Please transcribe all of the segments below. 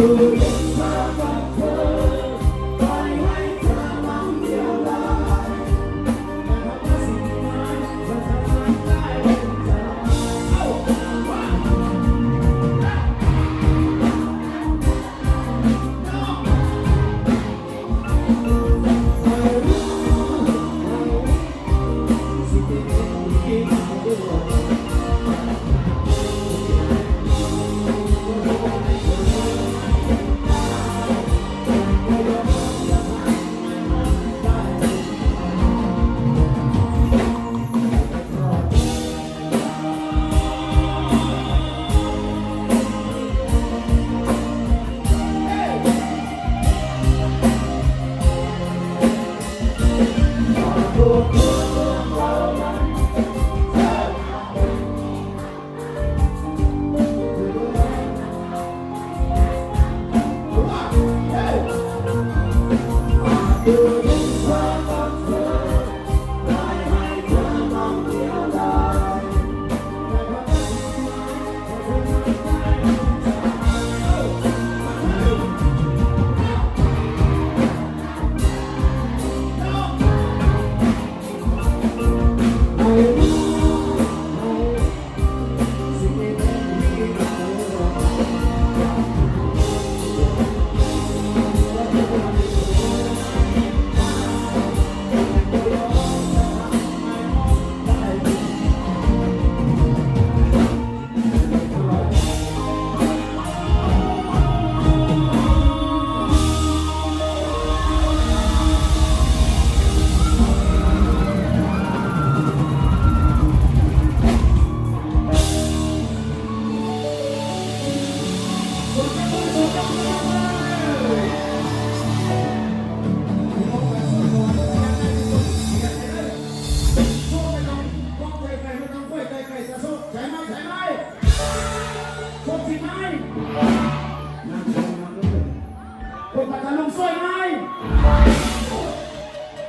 ค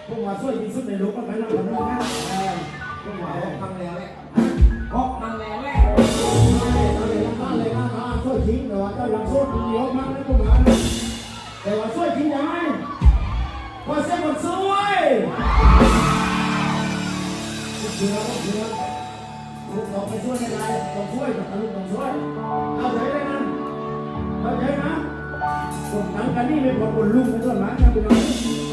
พวกมาสวยที่สุดในโลกก็ไปนั่งกันนะพวกมาทำแล้วแหละออกทำแล้วแหละเราเลยนั่งเลยนะสวยจริงแต่ว่าก็ยังสวยเยอะมากนะพวกมาแต่ว่าสวยจริงยังไงพอเส้นมันสวยเชื่อเชื่อลูกเราไปช่วยในไรต้องช่วยกับลูกต้องช่วยเอาใจเลยนะเอาใจนะ ผมนั่งกันนี่ไม่พอคนลุงไปต้นไมานะพี่น้อง